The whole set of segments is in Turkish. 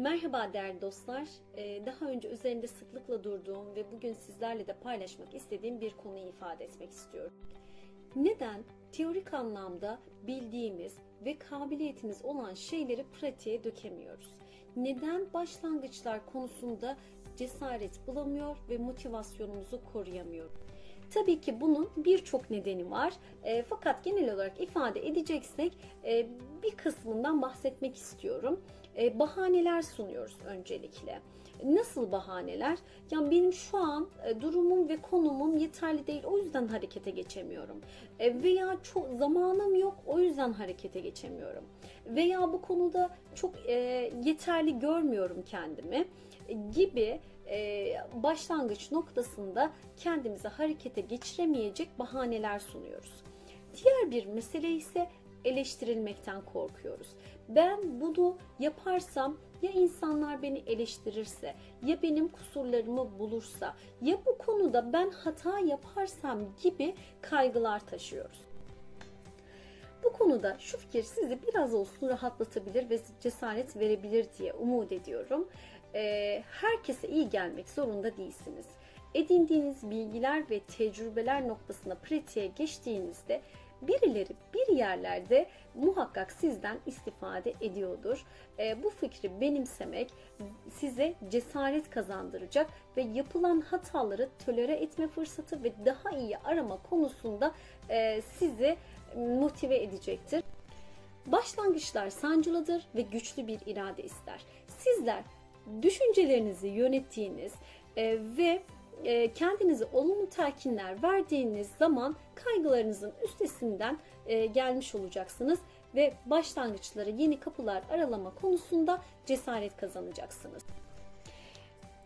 Merhaba değerli dostlar. Ee, Daha önce üzerinde sıklıkla durduğum ve bugün sizlerle de paylaşmak istediğim bir konuyu ifade etmek istiyorum. Neden teorik anlamda bildiğimiz ve kabiliyetimiz olan şeyleri pratiğe dökemiyoruz? Neden başlangıçlar konusunda cesaret bulamıyor ve motivasyonumuzu koruyamıyoruz? Tabii ki bunun birçok nedeni var. E, fakat genel olarak ifade edeceksek e, bir kısmından bahsetmek istiyorum. E, bahaneler sunuyoruz öncelikle. Nasıl bahaneler? Ya benim şu an e, durumum ve konumum yeterli değil o yüzden harekete geçemiyorum. E, veya çok zamanım yok o yüzden harekete geçemiyorum. Veya bu konuda çok e, yeterli görmüyorum kendimi gibi başlangıç noktasında kendimizi harekete geçiremeyecek bahaneler sunuyoruz. Diğer bir mesele ise eleştirilmekten korkuyoruz. Ben bunu yaparsam ya insanlar beni eleştirirse, ya benim kusurlarımı bulursa, ya bu konuda ben hata yaparsam gibi kaygılar taşıyoruz. Bu konuda şu fikir sizi biraz olsun rahatlatabilir ve cesaret verebilir diye umut ediyorum. Ee, herkese iyi gelmek zorunda değilsiniz. Edindiğiniz bilgiler ve tecrübeler noktasına pratiğe geçtiğinizde birileri bir yerlerde muhakkak sizden istifade ediyordur. Ee, bu fikri benimsemek size cesaret kazandıracak ve yapılan hataları tolere etme fırsatı ve daha iyi arama konusunda e, sizi motive edecektir. Başlangıçlar sancılıdır ve güçlü bir irade ister. Sizler düşüncelerinizi yönettiğiniz e, ve e, kendinize olumlu telkinler verdiğiniz zaman kaygılarınızın üstesinden e, gelmiş olacaksınız ve başlangıçları yeni kapılar aralama konusunda cesaret kazanacaksınız.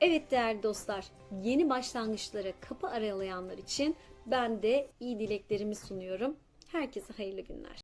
Evet değerli dostlar, yeni başlangıçlara kapı aralayanlar için ben de iyi dileklerimi sunuyorum. Herkese hayırlı günler.